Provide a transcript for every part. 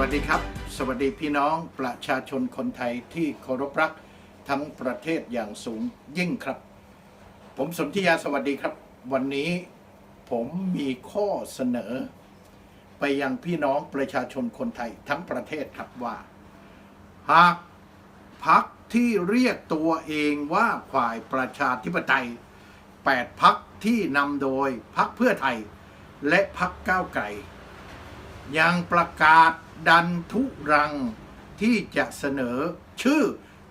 วัสดีครับ สวัสดีพี่น้องประชาชนคนไทยที่เคารพรักทั้งประเทศอย่างสูงยิ่งครับ ผมสนธิยาสวัสดีครับ วันนี้ผมมีข้อเสนอ ไปยังพี่น้องประชาชนคนไทยทั้งประเทศครับว่า หากพักที่เรียกตัวเองว่าฝ่ายประชาธิปไตย 8 พักที่นำโดยพักเพื่อไทย และพักก้าวไกล ยังประกาศดันทุรังที่จะเสนอชื่อ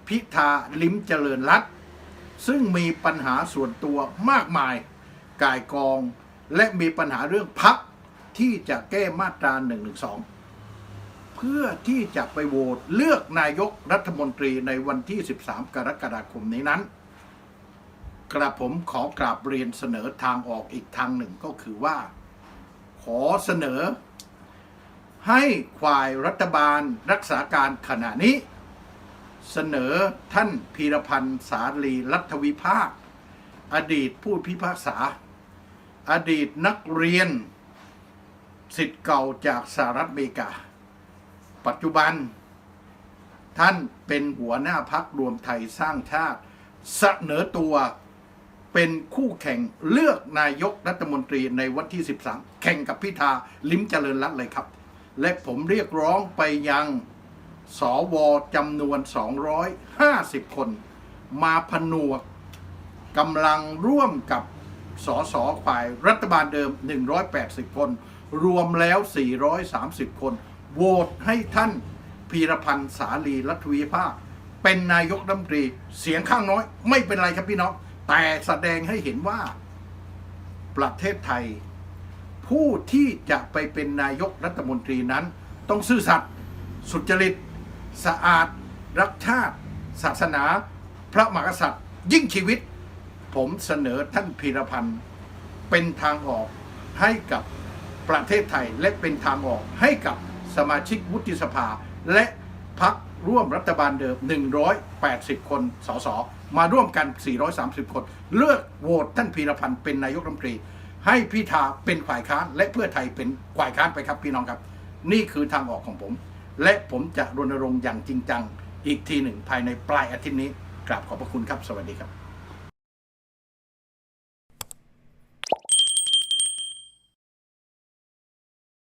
พิธาลิมเจริญรัตซึ่งมีปัญหาส่วนตัวมากมายกายกอง และมีปัญหาเรื่องพักที่จะแก้มาตรา1นึเพื่อที่จะไปโหวตเลือกนายกรัฐมนตรีในวันที่ 13 กรกฎาคมนี้นั้น กระผมขอกราบเรียนเสนอทางออกอีกทางหนึ่งก็คือว่า ขอเสนอ ให้ฝ่ายรัฐบาลรักษาการขณะนี้ เสนอท่านพีรพันธ์สาลีรัฐวิภาค อดีตผู้พิพากษา อดีตนักเรียน สิทธิ์เก่าจากสหรัฐอเมริกา ปัจจุบัน ท่านเป็นหัวหน้าพักรวมไทยสร้างชาติ เสนอตัวเป็นคู่แข่งเลือกนายกรัฐมนตรีในวันที่ 13 แข่งกับพิธา ลิ้มเจริญรัตน์เลยครับ และผมเรียกร้องไปยังสวจำนวน 250 คน มาผนวกกำลังร่วมกับสสฝ่ายรัฐบาลเดิม 180 คน รวมแล้ว 430 คน โหวตให้ท่านพีรพันธ์สาลีรัฐวิภาค เป็นนายกรัฐมนตรีเสียงข้างน้อย ไม่เป็นไรครับพี่น้อง แต่แสดงให้เห็นว่าประเทศไทย ผู้ที่จะไปเป็นนายกรัฐมนตรีนั้น ต้องซื่อสัตย์สุจริต สะอาด รักชาติ ศาสนา พระมหากษัตริย์ ยิ่งชีวิต ผมเสนอท่านพีรพันธ์เป็นทางออกให้กับประเทศไทยและเป็นทางออกให้กับสมาชิกวุฒิสภา และพักร่วมรัฐบาลเดิม 180 คนสสมาร่วมกัน 430 คน เลือกโหวตท่านพีรพันธ์เป็นนายกรัฐมนตรี ให้พิธาเป็นฝ่ายค้านและเพื่อไทยเป็นฝ่ายค้านไปครับพี่น้องครับ นี่คือทางออกของผม และผมจะรณรงค์อย่างจริงจังอีกทีหนึ่งภายในปลายอาทิตย์นี้กราบขอบพระคุณครับสวัสดีครับ